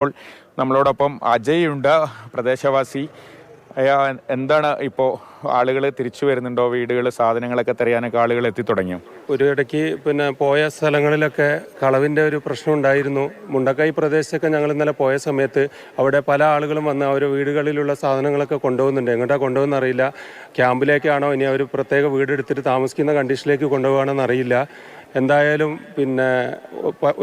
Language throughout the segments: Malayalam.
ഇപ്പോൾ നമ്മളോടൊപ്പം അജയ് ഉണ്ട് പ്രദേശവാസി എന്താണ് ഇപ്പോൾ ആളുകൾ തിരിച്ചു വരുന്നുണ്ടോ? വീടുകൾ സാധനങ്ങളൊക്കെ തിരയാനൊക്കെ ആളുകൾ എത്തിത്തുടങ്ങിയോ ഒരു ഇടയ്ക്ക് പിന്നെ പോയ സ്ഥലങ്ങളിലൊക്കെ കളവിന്റെ ഒരു പ്രശ്നം ഉണ്ടായിരുന്നു. മുണ്ടക്കൈ പ്രദേശത്തൊക്കെ ഞങ്ങൾ ഇന്നലെ പോയ സമയത്ത് അവിടെ പല ആളുകളും വന്ന് അവർ വീടുകളിലുള്ള സാധനങ്ങളൊക്കെ കൊണ്ടുപോകുന്നുണ്ട്. എങ്ങോട്ടാണ് കൊണ്ടുപോകുന്ന അറിയില്ല. ക്യാമ്പിലേക്കാണോ ഇനി അവർ പ്രത്യേക വീടെടുത്തിട്ട് താമസിക്കുന്ന കണ്ടീഷനിലേക്ക് കൊണ്ടുപോകണമെന്ന് അറിയില്ല. എന്തായാലും പിന്നെ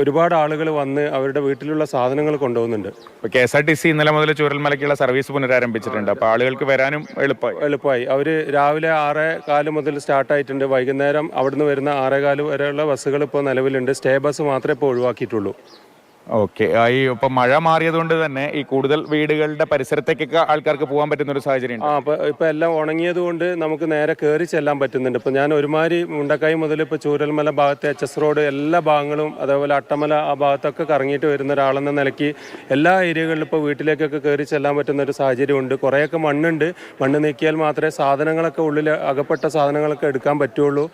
ഒരുപാട് ആളുകൾ വന്ന് അവരുടെ വീട്ടിലുള്ള സാധനങ്ങൾ കൊണ്ടുപോകുന്നുണ്ട്. ഇപ്പോൾ K S R T C ഇന്നലെ മുതൽ ചൂരൽമലയ്ക്കുള്ള സർവീസ് പുനരാരംഭിച്ചിട്ടുണ്ട്. അപ്പോൾ ആളുകൾക്ക് വരാനും എളുപ്പമായി. എളുപ്പമായി. അവർ രാവിലെ ആറേ കാൽ മുതൽ സ്റ്റാർട്ടായിട്ടുണ്ട് വൈകുന്നേരം അവിടുന്ന് വരുന്ന ആറേ കാൽ വരെയുള്ള ബസ്സുകൾ ഇപ്പോൾ നിലവിലുണ്ട്. സ്റ്റേ ബസ് മാത്രമേ ഇപ്പോൾ ഒഴിവാക്കിയിട്ടുള്ളൂ. ഓക്കെ. ഈ ഇപ്പൊ മഴ മാറിയത് കൊണ്ട് തന്നെ ഈ കൂടുതൽ വീടുകളുടെ പരിസരത്തേക്കൊക്കെ ആൾക്കാർക്ക് പോകാൻ പറ്റുന്ന ഒരു സാഹചര്യം ഇപ്പോൾ എല്ലാം ഉണങ്ങിയത് കൊണ്ട് നമുക്ക് നേരെ കയറി ചെല്ലാൻ പറ്റുന്നുണ്ട്. ഇപ്പൊ ഞാൻ ഒരുമാതിരി മുണ്ടക്കായി മുതൽ ഇപ്പൊ ചൂരൽമല ഭാഗത്തെ എച്ച് എസ് റോഡ് എല്ലാ ഭാഗങ്ങളും അതേപോലെ അട്ടമല ആ ഭാഗത്തൊക്കെ കറങ്ങിയിട്ട് വരുന്ന ഒരാളെന്ന നിലയ്ക്ക് എല്ലാ ഏരിയകളിലും ഇപ്പോൾ വീട്ടിലേക്കൊക്കെ കയറി ചെല്ലാൻ പറ്റുന്ന ഒരു സാഹചര്യമുണ്ട്. കുറേയൊക്കെ മണ്ണുണ്ട്. മണ്ണ് നീക്കിയാൽ മാത്രമേ സാധനങ്ങളൊക്കെ ഉള്ളിൽ അകപ്പെട്ട സാധനങ്ങളൊക്കെ എടുക്കാൻ പറ്റുള്ളൂ.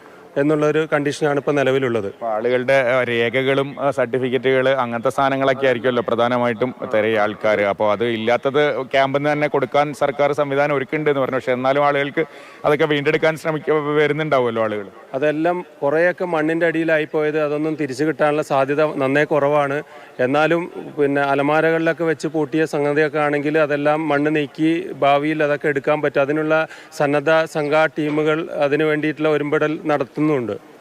എന്നുള്ളൊരു കണ്ടീഷനാണ് ഇപ്പോൾ നിലവിലുള്ളത്. ആളുകളുടെ രേഖകളും സർട്ടിഫിക്കറ്റുകൾ അങ്ങനത്തെ സാധനങ്ങളൊക്കെ ആയിരിക്കുമല്ലോ പ്രധാനമായിട്ടും തിരയ ആൾക്കാർ അപ്പോൾ അത് ഇല്ലാത്തത് ക്യാമ്പിൽ നിന്ന് തന്നെ കൊടുക്കാൻ സർക്കാർ സംവിധാനം ഒരുക്കുന്നുണ്ട് എന്ന് പറഞ്ഞു. പക്ഷേ എന്നാലും ആളുകൾക്ക് അതൊക്കെ വീണ്ടെടുക്കാൻ ശ്രമിക്ക വരുന്നുണ്ടാവുമല്ലോ ആളുകൾ അതെല്ലാം കുറേയൊക്കെ മണ്ണിന്റെ അടിയിലായി പോയത് അതൊന്നും തിരിച്ചു കിട്ടാനുള്ള സാധ്യത നന്നേ കുറവാണ്. എന്നാലും പിന്നെ അലമാരകളിലൊക്കെ വെച്ച് പൂട്ടിയ സംഗതിയൊക്കെ ആണെങ്കിൽ അതെല്ലാം മണ്ണ് നീക്കി ഭാവിയിൽ അതൊക്കെ എടുക്കാൻ പറ്റും. അതിനുള്ള സന്നദ്ധ സംഘ ടീമുകൾ അതിനു വേണ്ടിയിട്ടുള്ള ഒരുമ്പെടൽ നടത്തുന്നുണ്ട്